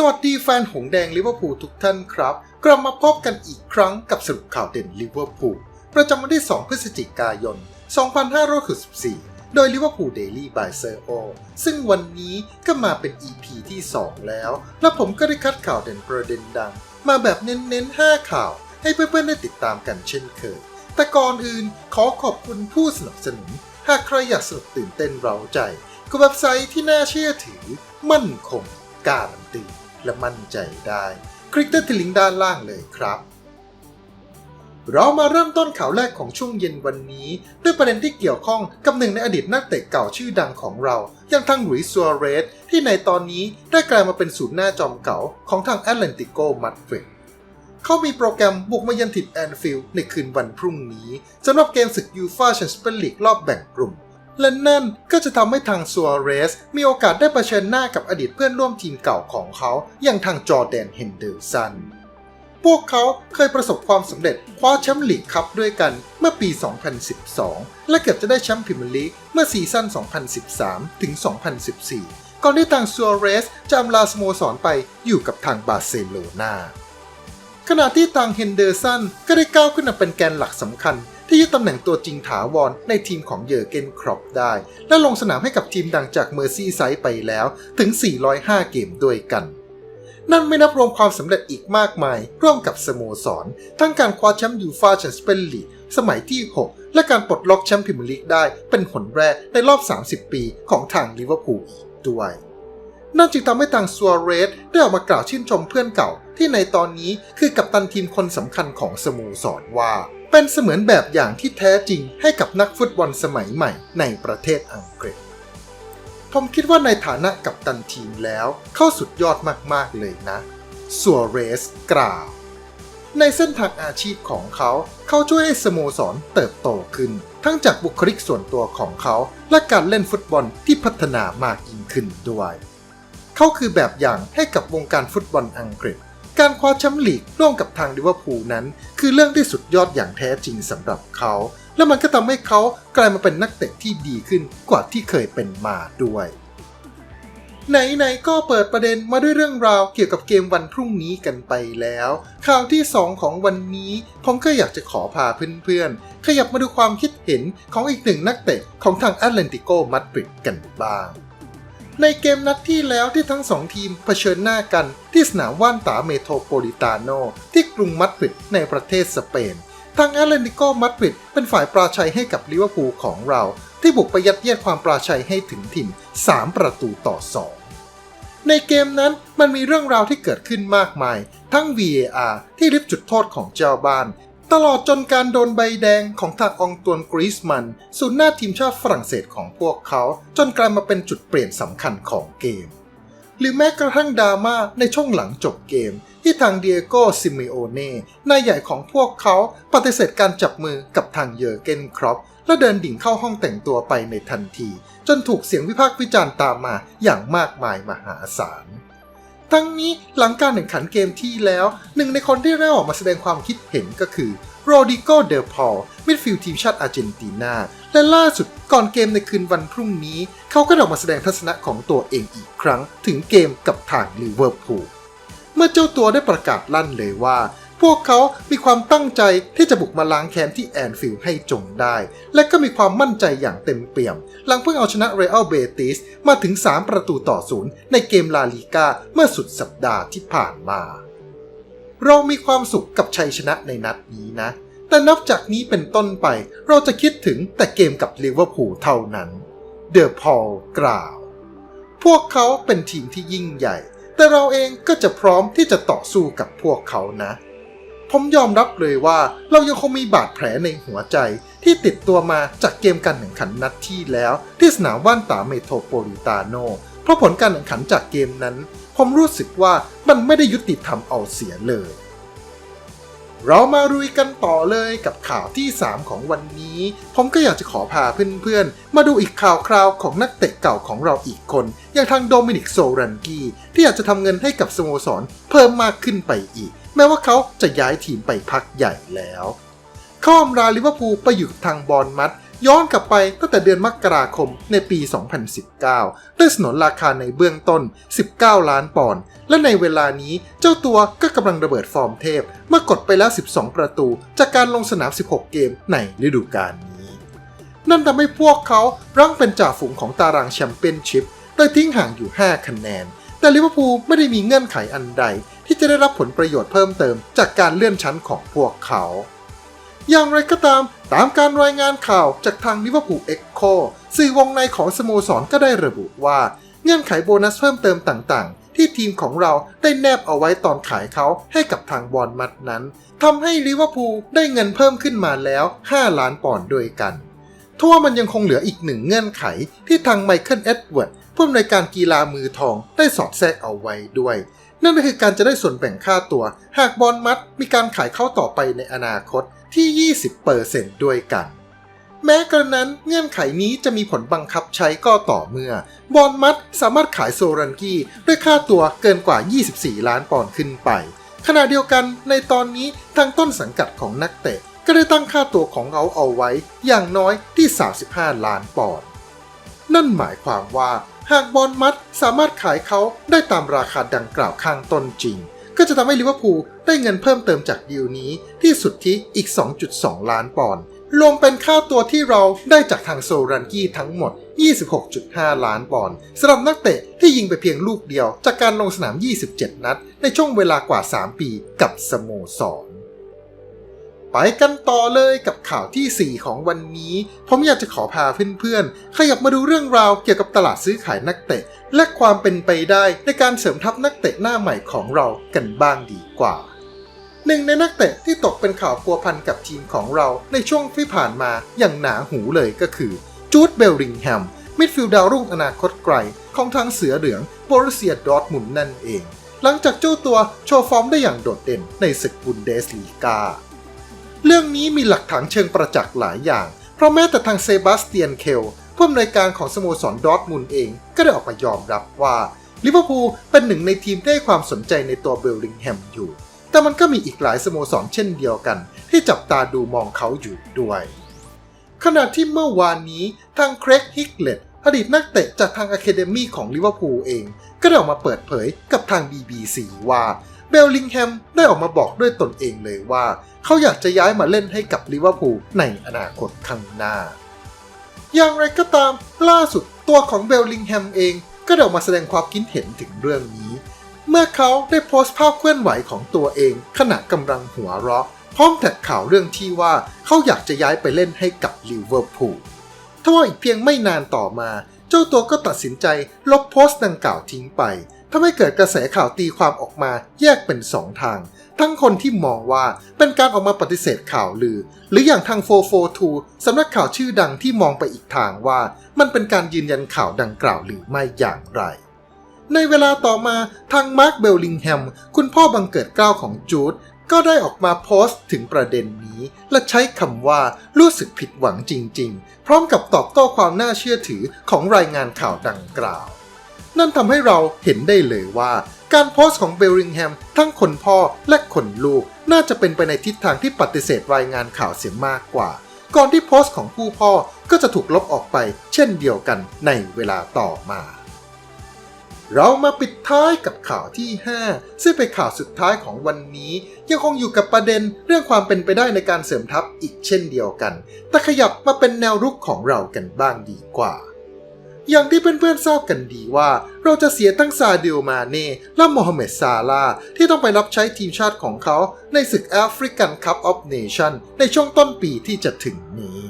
สวัสดีแฟนหงแดงลิเวอร์พูลทุกท่านครับ กลับมาพบกันอีกครั้งกับสรุปข่าวเด่นลิเวอร์พูลประจำวันที่ 2 พฤศจิกายน 2564 โดยลิเวอร์พูลเดลี่บายเซอร์โอซึ่งวันนี้ก็มาเป็น EP ที่ 2 แล้ว และผมก็ได้คัดข่าวเด่นประเด็นดัง มาแบบเน้นๆ 5 ข่าว ให้เพื่อนๆได้ติดตามกันเช่นเคย แต่ก่อนอื่นขอขอบคุณผู้สนับสนุน หากใครอยากสนุกตื่นเต้นเร้าใจกับเว็บไซต์ที่น่าเชื่อถือ มั่นคงการันตี และมั่นใจได้ คลิกที่ลิงก์ด้านล่างเลยครับ เรามาเริ่มต้นข่าวแรกของช่วงเย็นวันนี้ ด้วยประเด็นที่เกี่ยวข้องกับหนึ่งในอดีตนักเตะเก่าชื่อดังของเรา อย่างทางหลุยส์ซัวเรส ที่ในตอนนี้ได้กลายมาเป็นศูนย์หน้าจอมเก่าของทางแอตแลนติโกมาดริดเขามีโปรแกรมบุกมาเยือนถิ่นแอนฟิลด์ในคืนวันพรุ่งนี้สำหรับเกมศึกยูฟาแชมเปี้ยนลีกรอบแบ่งกลุ่ม และนั่นก็จะทำให้ทางซัวเรส มีโอกาสได้เผชิญหน้ากับอดีตเพื่อนร่วมทีมเก่าของเขาอย่างทางจอร์แดนเฮนเดอร์สัน พวกเขาเคยประสบความสำเร็จคว้าแชมป์ลีกคัพด้วยกันเมื่อปี 2012 และเกือบจะได้แชมป์พรีเมียร์ลีกเมื่อซีซั่น 2013 ถึง 2014 ก่อนที่ทางซัวเรสจะอำลาสโมสรไปอยู่กับทางบาร์เซโลนาขณะที่ทางเฮนเดอร์สันก็ได้ก้าวขึ้นมาเป็นแกนหลักสำคัญ ที่ยึดตำแหน่งตัวจริงถาวรในทีมของเยอร์เกนครอปได้ และลงสนามให้กับทีมดังจากเมอร์ซี่ไซด์ไปแล้วถึง 405 เกมด้วยกัน นั่นไม่นับรวมความสำเร็จอีกมากมาย ร่วมกับสโมสร ทั้งการคว้าแชมป์ยูฟาแชมเปี้ยนลีกสมัยที่ 6 และการปลดล็อกแชมป์พรีเมียร์ลีกได้เป็นหนแรกในรอบ 30 ปีของทางลิเวอร์พูลอีกด้วยนั่นจึงทำให้ทางซัวเรสได้ออกมากล่าวชื่นชมเพื่อนเก่า ที่ในตอนนี้คือกัปตันทีมคนสำคัญของสโมสรว่า เป็นเสมือนแบบอย่างที่แท้จริงให้กับนักฟุตบอลสมัยใหม่ในประเทศอังกฤษ ผมคิดว่าในฐานะกัปตันทีมแล้วเข้าสุดยอดมากๆเลยนะซัวเรสกล่าวในเส้นทางอาชีพของเขาเขาช่วยให้สโมสรเติบโตขึ้น ทั้งจากบุคลิกส่วนตัวของเขา และการเล่นฟุตบอลที่พัฒนามากยิ่งขึ้นด้วย เขาคือแบบอย่างให้กับวงการฟุตบอลอังกฤษ การคว้าแชมป์ลีกร่วมกับทางลิเวอร์พูลนั้น คือเรื่องที่สุดยอดอย่างแท้จริงสำหรับเขา และมันก็ทำให้เขากลายมาเป็นนักเตะที่ดีขึ้นกว่าที่เคยเป็นมาด้วย ไหนๆก็เปิดประเด็นมาด้วยเรื่องราวเกี่ยวกับเกมวันพรุ่งนี้กันไปแล้ว ข่าวที่ 2 ของวันนี้ ผมก็อยากจะขอพาเพื่อนๆ ขยับมาดูความคิดเห็นของอีกหนึ่งนักเตะของทางแอตแลนติโกมาดริดกันบ้าง ในเกมนัดที่แล้วที่ทั้งสองทีมเผชิญหน้ากันที่สนามว่านตาเมโทรโพลิตาโน ที่กรุงมาดริดในประเทศสเปน ทางแอตเลนติโกมาดริดเป็นฝ่ายปราชัยให้กับลิเวอร์พูลของเรา ที่บุกไปยัดเยียดความปราชัยให้ถึงถิ่น 3 ประตูต่อ 2 ในเกมนั้นมันมีเรื่องราวที่เกิดขึ้นมากมาย ทั้ง VAR ที่ริบจุดโทษของเจ้าบ้าน ตลอดจนการโดนใบแดงของทางองตวนกรีซมันศูนย์หน้าทีมชาติฝรั่งเศสของพวกเขา จนกลายมาเป็นจุดเปลี่ยนสำคัญของเกม หรือแม้กระทั่งดราม่าในช่วงหลังจบเกม ที่ทางเดียโกซิเมโอเน่นายใหญ่ของพวกเขาปฏิเสธการจับมือกับทางเยอร์เกนครอปและเดินดิ่งเข้าห้องแต่งตัวไปในทันที จนถูกเสียงวิพากษ์วิจารณ์ตามมาอย่างมากมายมหาศาล ทั้งนี้หลังการแข่งขันเกมที่แล้ว หนึ่งในคนที่ได้ออกมาแสดงความคิดเห็นก็คือโรดิโกเดลพอลมิดฟิลด์ทีมชาติอาร์เจนตินา และล่าสุดก่อนเกมในคืนวันพรุ่งนี้ เขาก็ออกมาแสดงทัศนะของตัวเองอีกครั้ง ถึงเกมกับทางลิเวอร์พูลเมื่อเจ้าตัวได้ประกาศลั่นเลยว่า พวกเขามีความตั้งใจที่จะบุกมาล้างแค้นที่แอนฟิลด์ให้จงได้ และก็มีความมั่นใจอย่างเต็มเปี่ยม หลังเพิ่งเอาชนะเรอัลเบติสมาถึง 3 ประตูต่อศูนย์ในเกมลาลีกาเมื่อสุดสัปดาห์ที่ผ่านมา เรามีความสุขกับชัยชนะในนัดนี้นะ แต่นับจากนี้เป็นต้นไปเราจะคิดถึงแต่เกมกับลิเวอร์พูลเท่านั้นเดอพอลกล่าว พวกเขาเป็นทีมที่ยิ่งใหญ่ แต่เราเองก็จะพร้อมที่จะต่อสู้กับพวกเขานะ ผมยอมรับเลยว่าเรายังคงมีบาดแผลในหัวใจที่ติดตัวมาจากเกมการแข่งขันนัดที่แล้ว ที่สนามว่านตาเมโทรโพลิตาโน เพราะผลการแข่งขันจากเกมนั้น ผมรู้สึกว่ามันไม่ได้ยุติธรรมเอาเสียเลย เรามารุยกันต่อเลยกับข่าวที่ 3 ของวันนี้ ผมก็อยากจะขอพาเพื่อนๆ มาดูอีกข่าวคราวของนักเตะเก่าของเราอีกคน อย่างทางโดมินิกโซรันกีที่อยากจะทำเงินให้กับสโมสรเพิ่มมากขึ้นไปอีก แม้ว่าเขาจะย้ายทีมไปพักใหญ่แล้วเขาอำลาลิเวอร์พูลไปอยู่กับทางบอลมัดย้อนกลับไปตั้งแต่เดือนมกราคมในปี 2019 ด้วยสนนราคาในเบื้องต้น 19 ล้านปอนด์ และในเวลานี้เจ้าตัวก็กำลังระเบิดฟอร์มเทพ เมื่อกดไปแล้ว 12 ประตู จากการลงสนาม 16 เกมในฤดูกาลนี้ นั่นทำให้พวกเขารั้งเป็นจ่าฝูงของตารางแชมเปี้ยนชิพ โดยทิ้งห่างอยู่ 5 คะแนน แต่ลิเวอร์พูลไม่ได้มีเงื่อนไขอันใด จะได้รับผลประโยชน์เพิ่มเติมจากการเลื่อนชั้นของพวกเขา อย่างไรก็ตามตามการรายงานข่าวจากทางลิเวอร์พูลเอ็กโคสื่อวงในของสโมสรก็ได้ระบุว่าเงื่อนไขโบนัสเพิ่มเติมต่างๆ ที่ทีมของเราได้แนบเอาไว้ตอนขายเขาให้กับทางบอลมัดนั้นทำให้ลิเวอร์พูลได้เงินเพิ่มขึ้นมาแล้ว 5 ล้านปอนด์ด้วยกันทว่ามันยังคงเหลืออีกหนึ่งเงื่อนไขที่ทางไมเคิลเอ็ดเวิร์ดผู้อำนวยการกีฬามือทองได้สอดแทรกเอาไว้ด้วย นั่นก็คือการจะได้ส่วนแบ่งค่าตัว หากบอลมัดมีการขายเข้าต่อไปในอนาคตที่ 20%ด้วยกัน แม้กระนั้นเงื่อนไขนี้จะมีผลบังคับใช้ก็ต่อเมื่อ บอลมัดสามารถขายโซรันกี้ด้วยค่าตัวเกินกว่า 24 ล้านปอนด์ขึ้นไป ขณะเดียวกันในตอนนี้ทางต้นสังกัดของนักเตะ ก็ได้ตั้งค่าตัวของเขาเอาไว้ อย่างน้อยที่ 35 ล้านปอนด์นั่นหมายความว่า หากบอลมัดสามารถขายเขาได้ตามราคาดังกล่าวข้างต้นจริง ก็จะทำให้ลิเวอร์พูลได้เงินเพิ่มเติมจากดีลนี้ที่สุดที่อีก 2.2 ล้านปอนด์รวมเป็นค่าตัวที่เราได้จากทางโซรันกี้ทั้งหมด 26.5 ล้านปอนด์สำหรับนักเตะที่ยิงไปเพียงลูกเดียวจากการลงสนาม 27 นัด ในช่วงเวลากว่า 3 ปีกับสโมสร ไปกันต่อเลยกับข่าวที่ 4 ของวันนี้ ผมอยากจะขอพาเพื่อนๆ ขยับมาดูเรื่องราวเกี่ยวกับตลาดซื้อขายนักเตะ และความเป็นไปได้ในการเสริมทัพนักเตะหน้าใหม่ของเรากันบ้างดีกว่า หนึ่งในนักเตะที่ตกเป็นข่าวพัวพันกับทีมของเราในช่วงที่ผ่านมาอย่างหนาหูเลยก็คือจูดเบลลิงแฮมมิดฟิลด์ดาวรุ่งอนาคตไกล ของทางเสือเหลืองโบรุเซียดอร์ทมุนด์นั่นเอง หลังจากเจ้าตัวโชว์ฟอร์มได้อย่างโดดเด่นในศึกบุนเดสลีกา เรื่องนี้มีหลักฐานเชิงประจักษ์หลายอย่าง เพราะแม้แต่ทางเซบาสเตียนเคลผู้อำนวยการของสโมสรดอร์ทมุนเองก็ได้ออกมายอมรับว่าลิเวอร์พูลเป็นหนึ่งในทีมที่ให้ความสนใจในตัวเบลลิงแฮมอยู่ แต่มันก็มีอีกหลายสโมสรเช่นเดียวกัน ที่จับตาดูมองเขาอยู่ด้วย ขณะที่เมื่อวานนี้ทางเครกฮิกเลตอดีตนักเตะจากทางอะคาเดมี่ของลิเวอร์พูลเอง ก็ได้ออกมาเปิดเผยกับทาง BBC ว่า เบลลิงแฮมได้ออกมาบอกด้วยตนเองเลยว่า เขาอยากจะย้ายมาเล่นให้กับลิเวอร์พูลในอนาคตข้างหน้า อย่างไรก็ตามล่าสุดตัวของเบลลิงแฮมเองก็ได้ออกมาแสดงความคิดเห็นถึงเรื่องนี้ เมื่อเขาได้โพสต์ภาพเคลื่อนไหวของตัวเอง ขณะกำลังหัวเราะ พร้อมแท็กข่าวเรื่องที่ว่าเขาอยากจะย้ายไปเล่นให้กับลิเวอร์พูลทว่าอีกเพียงไม่นานต่อมา เจ้าตัวก็ตัดสินใจลบโพสต์ดังกล่าวทิ้งไป ทำให้เกิดกระแสข่าวตีความออกมาแยกเป็นสองทาง ทั้งคนที่มองว่าเป็นการออกมาปฏิเสธข่าวลือ หรืออย่างทาง 442 สำนักข่าวชื่อดังที่มองไปอีกทางว่า มันเป็นการยืนยันข่าวดังกล่าวหรือไม่อย่างไร ในเวลาต่อมาทางมาร์คเบลลิงแฮม คุณพ่อบังเกิดเกล้าของจูดก็ได้ออกมาโพสต์ถึงประเด็นนี้ และใช้คำว่ารู้สึกผิดหวังจริง ๆ พร้อมกับตอบโต้ความน่าเชื่อถือของรายงานข่าวดังกล่าว นั่นทำให้เราเห็นได้เลยว่า การโพสต์ของเบลลิงแฮมทั้งคนพ่อและคนลูก น่าจะเป็นไปในทิศทางที่ปฏิเสธรายงานข่าวเสียมากกว่า ก่อนที่โพสต์ของผู้พ่อก็จะถูกลบออกไป เช่นเดียวกันในเวลาต่อมา เรามาปิดท้ายกับข่าวที่ 5 ซึ่งเป็นข่าวสุดท้ายของวันนี้ ยังคงอยู่กับประเด็นเรื่องความเป็นไปได้ในการเสริมทัพอีกเช่นเดียวกัน แต่ขยับมาเป็นแนวรุกของเรากันบ้างดีกว่า อย่างที่เพื่อนๆทราบกันดีว่า เราจะเสียทั้งซาเดลมาเน่และโมฮัมเหม็ดซาลาที่ต้องไปรับใช้ทีมชาติของเขาในศึกแอฟริกันคัพออฟเนชั่นในช่วงต้นปีที่จะถึงนี้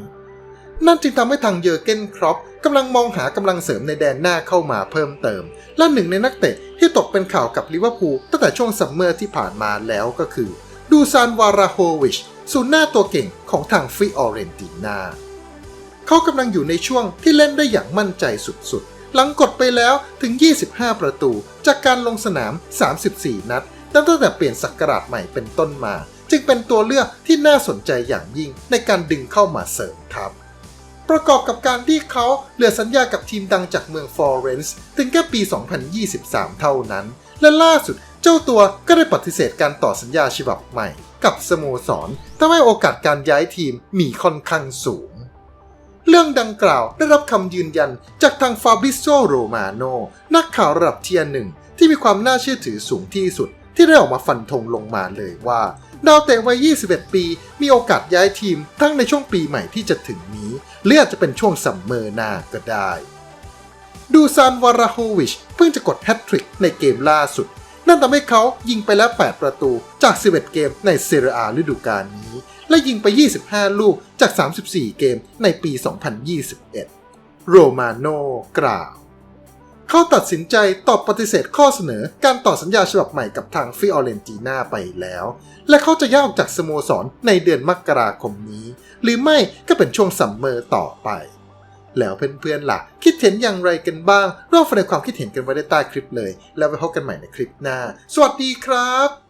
นั่นจึงทำให้ทางเยอร์เกนครอปกำลังมองหากำลังเสริมในแดนหน้าเข้ามาเพิ่มเติม และหนึ่งในนักเตะที่ตกเป็นข่าวกับลิเวอร์พูลตั้งแต่ช่วงซัมเมอร์ที่ผ่านมาแล้วก็คือ ดูซานวาราโฮวิชศูนย์หน้าตัวเก่งของทางฟิออเรนตินา เขากำลังอยู่ในช่วงที่เล่นได้อย่างมั่นใจสุดๆ หลังกดไปแล้วถึง 25 ประตู จากการลงสนาม 34 นัดตั้งแต่เปลี่ยนสักราชใหม่เป็นต้นมา จึงเป็นตัวเลือกที่น่าสนใจอย่างยิ่งในการดึงเข้ามาเสริมทัพประกอบกับการที่เขาเหลือสัญญากับทีมดังจากเมืองฟลอเรนซ์ถึงแค่ปี 2023 เท่านั้น และล่าสุดเจ้าตัวก็ได้ปฏิเสธการต่อสัญญาฉบับใหม่ กับสโมสรทำให้โอกาสการย้ายทีมมีค่อนข้างสูง เรื่องดังกล่าวได้รับคำยืนยันจากทางฟาบริโซโรมาโนนักข่าวระดับเทียร์หนึ่งที่มีความน่าเชื่อถือสูงที่สุด ที่ได้ออกมาฟันธงลงมาเลยว่าดาวเตะวัย 21 ปี มีโอกาสย้ายทีมทั้งในช่วงปีใหม่ที่จะถึงนี้ หรืออาจจะเป็นช่วงซัมเมอร์หน้าก็ได้ ดูซานวาราโฮวิชเพิ่งจะกดแฮตทริกในเกมล่าสุด นั่นทำให้เขายิงไปแล้ว 8 ประตูจาก 11 เกมในเซเรียอาฤดูกาลนี้ และยิงไป 25 ลูกจาก 34 เกมในปี 2021 โรมาโนกล่าว เขาตัดสินใจตอบปฏิเสธข้อเสนอการต่อสัญญาฉบับใหม่กับทางฟิออเรนติน่าไปแล้ว และเขาจะย้ายออกจากสโมสรในเดือนมกราคมนี้ หรือไม่ก็เป็นช่วงซัมเมอร์ต่อไปแล้วเพื่อนๆล่ะ คิดเห็นอย่างไรกันบ้างร่วมแสดงความคิดเห็นกันไว้ได้ใต้คลิปเลย แล้วไปพบกันใหม่ในคลิปหน้า สวัสดีครับ